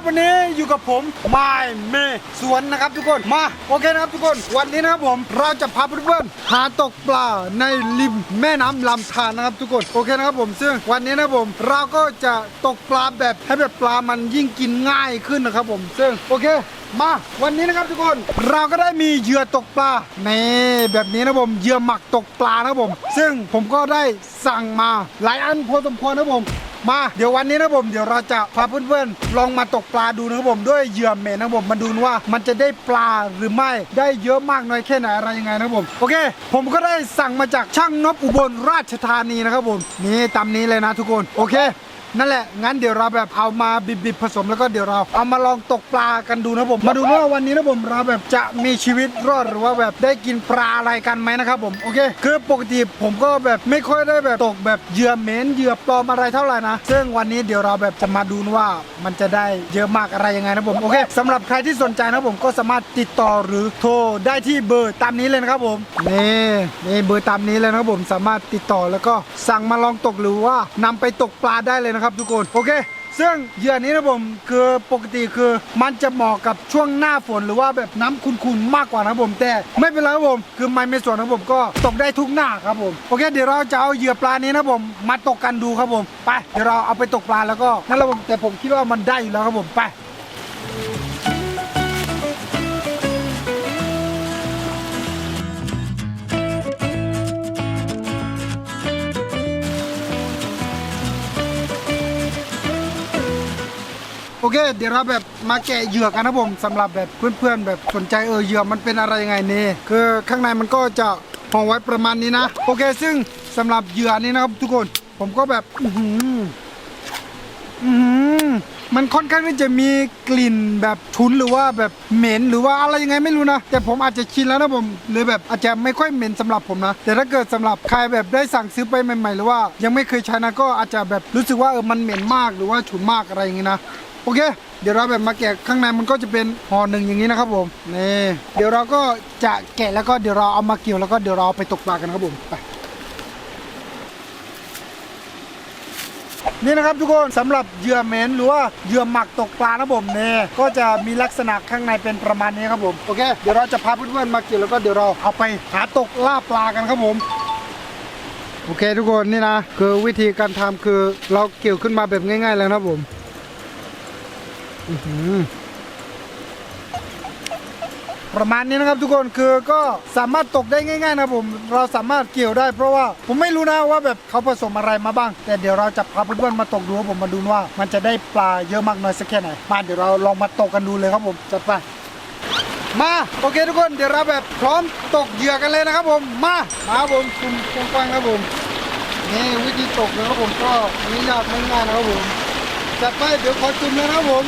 วับวันนี้อยู่กับผมไมเมสวนนะครับทุกคนมาโอเคนะครับทุกคน วันนี้นะครับผมเราจะพาเพื่อนๆหาตกปลาในริมแม่น้ำลำธารนะครับทุกคนโอเคนะครับผมซึ่งวันนี้นะครับผมเราก็จะตกปลาแบบให้แบบปลามันยิ่งกินง่ายขึ้นนะครับผมซึ่งโอเคมาวันนี้นะครับทุกคนเราก็ได้มีเหยื่อตกปลานี่แบบนี้นะผมเหยื่อหมักตกปลานะครับผม ซึ่งผมก็ได้สั่งมาหลายอันพอสมควรนะผม มา เดี๋ยววันนี้นะผมเดี๋ยวเราจะพาเพื่อนๆ ลองมาตกปลาดูนะครับผมด้วยเหยื่อเมนนะผมมาดูว่ามันจะได้ปลาหรือไม่ได้เยอะมากน้อยแค่ไหนอะไรยังไงนะครับผมโอเค ผมก็ได้สั่งมาจากช่างนบอุบลราชธานีนะครับผมนี่ตามนี้เลยนะทุกคนโอเค นั่นแหละ งั้นเดี๋ยวเราแบบเอามาบิบๆผสมแล้วก็เดี๋ยวเราเอามาลองตกปลากันดูนะผม มาดูว่าวันนี้นะผมเราแบบจะมีชีวิตรอดหรือว่าแบบได้กินปลาอะไรกันไหมนะครับผม โอเค คือปกติผมก็แบบไม่ค่อยได้แบบตกแบบเหยื่อเหม็นเหยื่อปลอมอะไรเท่าไหร่นะ ซึ่งวันนี้เดี๋ยวเราแบบจะมาดูว่ามันจะได้เยอะมากอะไรยังไงนะผม โอเคสำหรับใครที่สนใจนะผมก็สามารถติดต่อหรือโทรได้ที่เบอร์ตามนี้เลยนะครับผม นี่นี่เบอร์ตามนี้เลยนะครับผม สามารถติดต่อแล้วก็สั่งมาลองตกหรือว่านำไปตกปลาได้เลยนะครับทุกคนโอเค ซึ่งเหยื่อนี้นะผมคือปกติคือมันจะเหมาะกับช่วงหน้าฝนหรือว่าแบบน้ำขุ่นๆมากกว่านะผมแต่ไม่เป็นไรครับผม คือไม้ไม่ส่วนนะผมก็ตกได้ทุกหน้าครับผมโอเค เดี๋ยวเราจะเอาเหยื่อปลานี้นะผมมาตกกันดูครับผมไปเดี๋ยวเราเอาไปตกปลาแล้วก็นั่นแหละผมแต่ผมคิดว่ามันได้อยู่แล้วครับผมไป โอเค เดี๋ยวเราแบบมาแกะเหยื่อกันนะผมสำหรับแบบเพื่อนๆ แบบสนใจเออเหยื่อมันเป็นอะไรยังไงนี่คือข้างในมันก็จะห่อไว้ประมาณนี้นะ โอเค ซึ่งสำหรับเหยื่อนี้นะครับทุกคนผมก็แบบอือหืออือหือมันค่อนข้างที่จะมีกลิ่นแบบฉุนหรือว่าแบบเหม็นหรือว่าอะไรยังไงไม่รู้นะ แต่ผมอาจจะชินแล้วนะผมหรือแบบอาจจะไม่ค่อยเหม็นสำหรับผมนะ แต่ถ้าเกิดสำหรับใครแบบได้สั่งซื้อไปใหม่ๆ หรือว่ายังไม่เคยใช้นะก็อาจจะแบบรู้สึกว่าเออมันเหม็นมากหรือว่าฉุนมากอะไรอย่างงี้นะ โอเค เดี๋ยวเราแบบมาแกะข้างในมันก็จะเป็นห่อหนึ่งอย่างนี้นะครับผมนี่เดี๋ยวเราก็จะแกะแล้วก็เดี๋ยวเราเอามาเกี่ยวแล้วก็เดี๋ยวเราไปตกปลากันครับผมไปนี่นะครับทุกคนสำหรับเหยื่อเหม็นหรือว่าเหยื่อหมักตกปลานะผมเนี่ยก็จะมีลักษณะข้างในเป็นประมาณนี้ครับผมโอเคเดี๋ยวเราจะพาเพื่อนๆมาเกี่ยวแล้วก็เดี๋ยวเราเอาไปหาตกล่าปลากันครับผมโอเคทุกคนนี่นะคือวิธีการทำคือเราเกี่ยวขึ้นมาแบบง่ายๆเลยนะผม ประมาณนี้นะครับทุกคนคือก็สามารถตกได้ง่าย ๆ นะครับผม เราสามารถเกี่ยวได้เพราะว่าผมไม่รู้นะว่าแบบเขาผสมอะไรมาบ้าง แต่เดี๋ยวเราจะพาเพื่อนๆมาตกดูครับผมมาดูว่า มันจะได้ปลาเยอะมากน้อยสักแค่ไหนมาเดี๋ยวเราลองมาตกกันดูเลยครับผมจัดไปมาโอเคทุกคนเดี๋ยวเราแบบพร้อมตกเหยื่อกันเลยนะครับผมมามาผมคุณคุณฟังครับผมนี่วิธีตกนะครับผมก็ไม่ยากไม่ง่ายนะครับผมจัดไปเดี๋ยวขอจุ่มเลยนะครับผม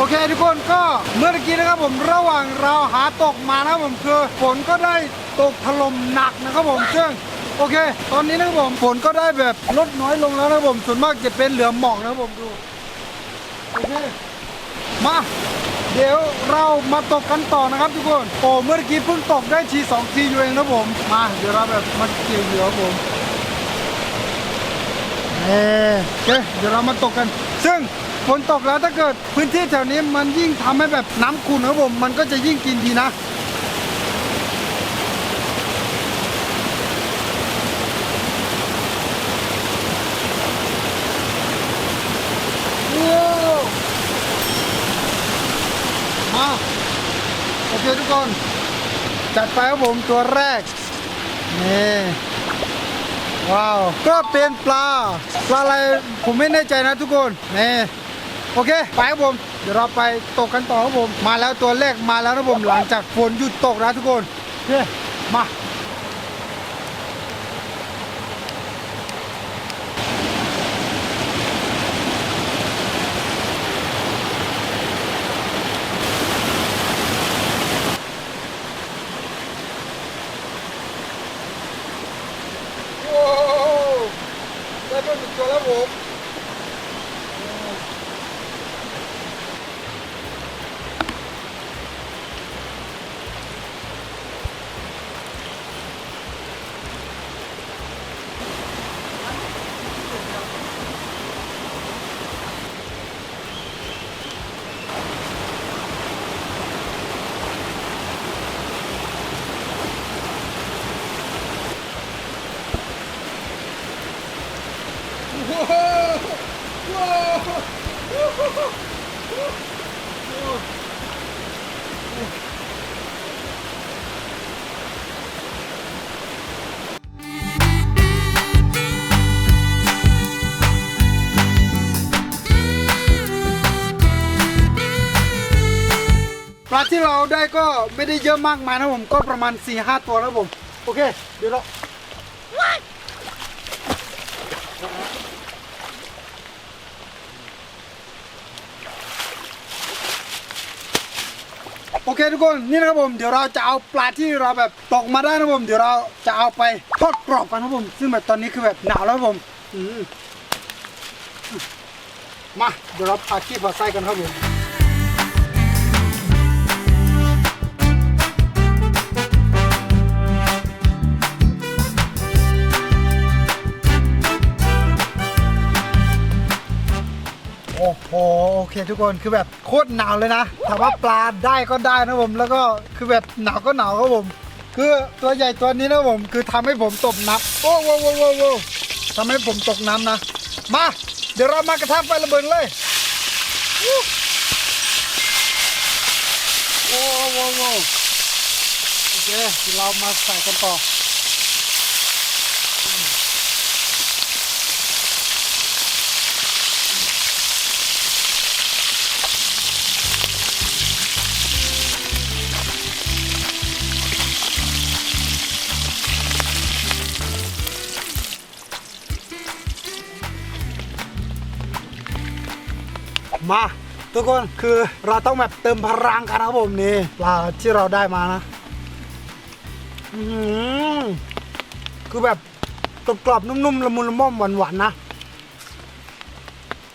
โอเคทุกคนก็เมื่อกี้นะครับผมระหว่างเราหาตกมานะครับผมคือฝนก็ได้ตกถล่มหนักนะครับผมซึ่งโอเค ตอนนี้นะครับผมฝนก็ได้แบบลดน้อยลงแล้วนะครับผมส่วนมากจะเป็นเหลือหมอกนะครับผมดูโอเคมาเดี๋ยวเรามาตกกันต่อนะครับทุกคนโอ้เมื่อกี้เพิ่งตกได้ทีสองทีอยู่เองนะผมมาเดี๋ยวเราแบบมาเกี่ยวเหยื่อครับผมเออโอเคเดี๋ยวเรามาตกกัน ซึ่ง ฝนตกแล้วถ้าเกิดพื้นที่แถวนี้มันยิ่งทำให้แบบน้ำขุ่นครับผม มันก็จะยิ่งกินดีนะว้าวมาโอเคทุกคน จัดไปครับผมตัวแรก นี่ ว้าว ก็เป็นปลา ปลาอะไรผมไม่แน่ใจนะทุกคน นี่ โอเค ไปครับผม เดี๋ยวเราไปตกกันต่อครับผม มาแล้วตัวแรกมาแล้วนะผมหลังจากฝนหยุดตกนะทุกคนโอเคมาได้เพิ่มอีกตัวแล้วผม ปลาที่เราได้ก็ไม่ได้เยอะมากมายนะผมก็ประมาณ4-5ตัวนะผม โอเค เดี๋ยวเรา โอเคทุกคนนี่นะครับผมเดี๋ยวเราจะเอาปลาที่เราแบบตกมาได้นะผมเดี๋ยวเราจะเอาไปทอดกรอบกันนะผม ซึ่งแบบตอนนี้คือแบบหนาวแล้วครับผมมาเดี๋ยวเราพาขี้พาไส้กันครับผม โอ้โหโอเคทุกคนคือแบบโคตรหนาวเลยนะถามว่าปลาได้ก็ได้นะผมแล้วก็คือแบบหนาวก็หนาวครับผม คือตัวใหญ่ตัวนี้นะผมคือทำให้ผมตกน้ำโอ้โหโอ้โหโอ้ทำให้ผมตกน้ำนะ มา เดี๋ยวเรามากระทะไฟระเบิดเลยโอ้โหโอ้โหโอเคเรามาใส่กันต่อ มา ทุกคนคือเราต้องแบบเติมพลังกันนะครับผมนี่ปลาที่เราได้มานะอื้อหือคือแบบกรอบนุ่มๆละมุนละม่อมหวานๆนะ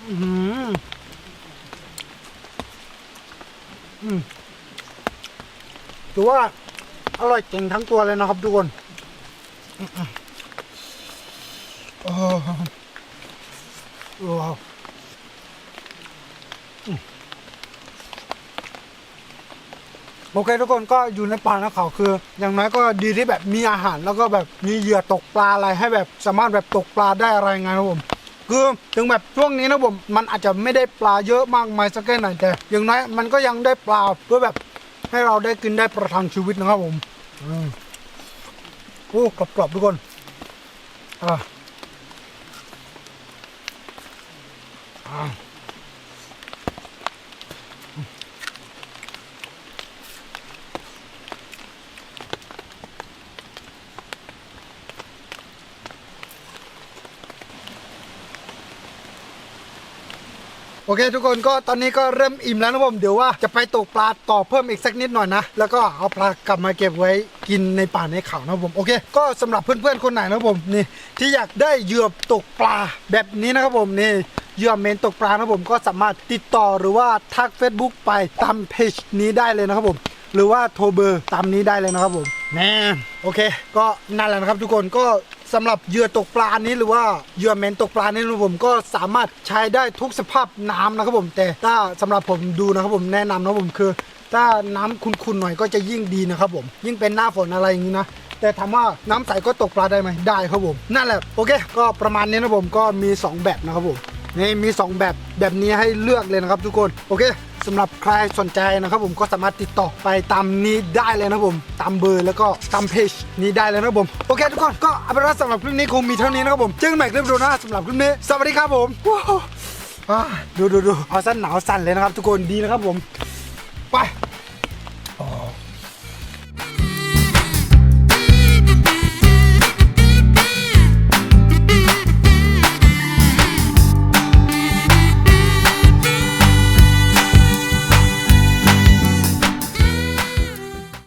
อื้อหืออืมถือว่าอร่อยเก่งทั้งตัวเลยนะครับทุกคนโอ้โหว้าว โอเคทุกคนก็อยู่ในป่านะเขาคือ อย่างน้อยก็ดีที่แบบมีอาหารแล้วก็แบบมีเหยื่อตกปลาอะไรให้แบบสามารถแบบตกปลาได้อะไรไงครับผมคือถึงแบบช่วงนี้นะผมมันอาจจะไม่ได้ปลาเยอะมากมายสักแค่ไหนแต่อย่างน้อยมันก็ยังได้ปลาเพื่อแบบให้เราได้กินได้ประทังชีวิตนะครับผมอืมโอ้กรอบๆทุกคนอ่าอ่า โอเค ทุกคนก็ตอนนี้ก็เริ่มอิ่มแล้วนะผมเดี๋ยวว่าจะไปตกปลาต่อเพิ่มอีกสักนิดหน่อยนะ แล้วก็เอาปลากลับมาเก็บไว้กินในป่าในเขานะผมโอเค ก็สำหรับเพื่อนๆคนไหนนะผมนี่ที่อยากได้เหยื่อตกปลาแบบนี้นะครับผมนี่เหยื่อเมนตกปลานะผมก็สามารถติดต่อหรือว่าทัก Facebook ไปตามเพจนี้ได้เลยนะครับผมหรือว่าโทรเบอร์ตามนี้ได้เลยนะครับผมแน่โอเค ก็นั่นแหละนะครับทุกคนก็ สำหรับเหยื่อตกปลานี้หรือว่าเหยื่อเมนตกปลานี้นะผมก็สามารถใช้ได้ทุกสภาพน้ำนะครับผมแต่ถ้าสำหรับผมดูนะครับผมแนะนำนะครับผมคือ ถ้าน้ำขุ่นๆหน่อยก็จะยิ่งดีนะครับผมยิ่งเป็นหน้าฝนอะไรอย่างนี้นะแต่ถามว่าน้ำใสก็ตกปลาได้ไหมได้ครับผมนั่นแหละโอเค ก็ประมาณนี้นะผมก็มีสองแบบนะครับผม นี่มี 2 แบบแบบนี้ให้เลือกเลยนะครับทุกคนโอเคสำหรับใครสนใจนะครับผมก็สามารถติดต่อไปตามนี้ได้เลยนะครับผมตามเบอร์แล้วก็ตามเพจนี้ได้เลยนะครับผมโอเคทุกคนก็เอาเป็นว่าสำหรับคลิปนี้คงมีเท่านี้นะครับผมเจอกันใหม่คลิปโดน้าสำหรับคลิปนี้สวัสดีครับผมว้าวดูดูดูเอาสั้นหนาวสั่นเลยนะครับทุกคนดีนะครับผม